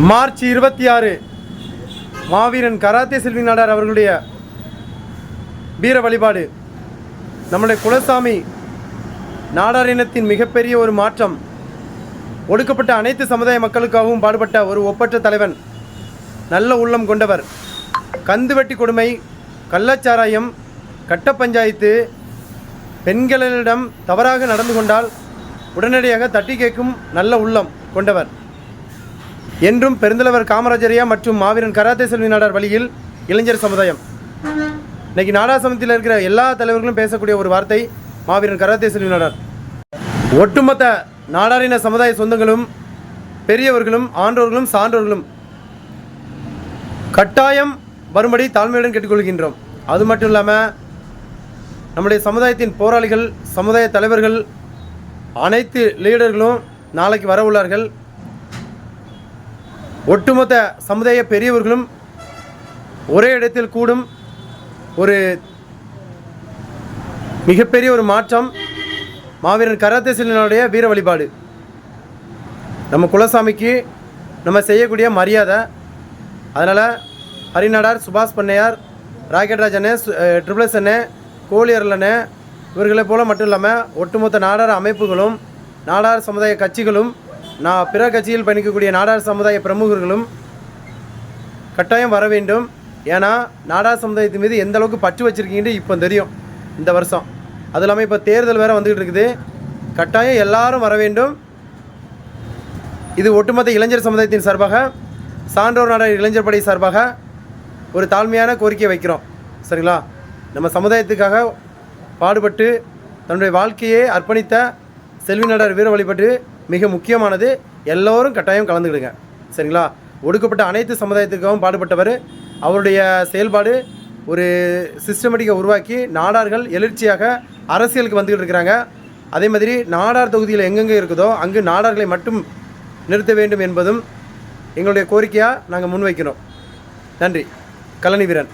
March இருபத்தி ஆறு மாவீரன் karate செல்வி நாடார் அவர்களுடைய வீர வழிபாடு. நம்முடைய குலசாமி நாடார் இனத்தின் மிகப்பெரிய ஒரு மாற்றம். ஒடுக்கப்பட்ட அனைத்து சமுதாய மக்களுக்காகவும் பாடுபட்ட ஒரு ஒப்பற்ற தலைவன் நல்ல உள்ளம் கொண்டவர். கந்துவட்டி கொடுமை கள்ளச்சாராயம் கட்ட பஞ்சாயத்து பெண்களிடம் தவறாக நடந்து கொண்டால் உடனடியாக தட்டி கேட்கும் நல்ல உள்ளம் கொண்டவர். என்றும் பெருந்தலைவர் காமராஜரியா மற்றும் மாவீரன் கராத்தே செல்வி நாடார் வழியில் இளைஞர் சமுதாயம். இன்னைக்கு நாடார் சமயத்தில் இருக்கிற எல்லா தலைவர்களும் பேசக்கூடிய ஒரு வார்த்தை மாவீரன் கராத்தே செல்வி நாடார். ஒட்டுமொத்த நாடாரின சமுதாய சொந்தங்களும் பெரியவர்களும் ஆன்றோர்களும் சான்றோர்களும் கட்டாயம் வரும்படி தாழ்மையுடன் கேட்டுக்கொள்கின்றோம். அது மட்டும் இல்லாமல் நம்முடைய சமுதாயத்தின் போராளிகள் சமுதாய தலைவர்கள் அனைத்து லீடர்களும் நாளைக்கு வர உள்ளார்கள். ஒட்டுமொத்த சமுதாய பெரியவர்களும் ஒரே இடத்தில் கூடும் ஒரு மிகப்பெரிய ஒரு மாற்றம் மாவீரன் கராத்தே சிலனுடைய வீர வழிபாடு. நம்ம குலசாமிக்கு நம்ம செய்யக்கூடிய மரியாதை அதனால் ஹரிநாடார் சுபாஷ் பண்ணையார் ராக்கெட் அண்ணே ட்ரிபிள்எஸ் ட்ரிபிள் அண்ணே கோழியர்கள் இவர்களை போல மட்டும் இல்லாமல் ஒட்டுமொத்த நாடார் அமைப்புகளும் நாடார் சமுதாய கட்சிகளும் நான் பிற கட்சியில் பயணிக்கக்கூடிய நாடார் சமுதாய பிரமுகர்களும் கட்டாயம் வர வேண்டும். ஏன்னா நாடார் சமுதாயத்து மீது எந்த அளவுக்கு பற்று வச்சிருக்கீங்கன்னு இப்போ தெரியும் இந்த வருஷம். அது இல்லாமல் இப்போ தேர்தல் வேறு வந்துக்கிட்டு இருக்குது. கட்டாயம் எல்லாரும் வர வேண்டும். இது ஒட்டுமொத்த இளைஞர் சமுதாயத்தின் சார்பாக சான்றோர் நாடார் இளைஞர் படை சார்பாக ஒரு தாழ்மையான கோரிக்கை வைக்கிறோம். சரிங்களா? நம்ம சமுதாயத்துக்காக பாடுபட்டு தன்னுடைய வாழ்க்கையை அர்ப்பணித்த செல்வி நாடார் வீர வழிபட்டு மிக முக்கியமானது எல்லோரும் கட்டாயம் கலந்துக்கிடுங்க. சரிங்களா? ஒடுக்கப்பட்ட அனைத்து சமுதாயத்துக்காகவும் பாடுபட்டவர் அவருடைய செயல்பாடு ஒரு சிஸ்டமேட்டிக்கை உருவாக்கி நாடார்கள் எழுச்சியாக அரசியலுக்கு வந்துக்கிட்டு இருக்கிறாங்க. அதே மாதிரி நாடார் தொகுதியில் எங்கெங்கே இருக்குதோ அங்கு நாடார்களை மட்டும் நிறுத்த வேண்டும் என்பதும் எங்களுடைய கோரிக்கையாக நாங்கள் முன்வைக்கிறோம். நன்றி. கலனி வீரன்.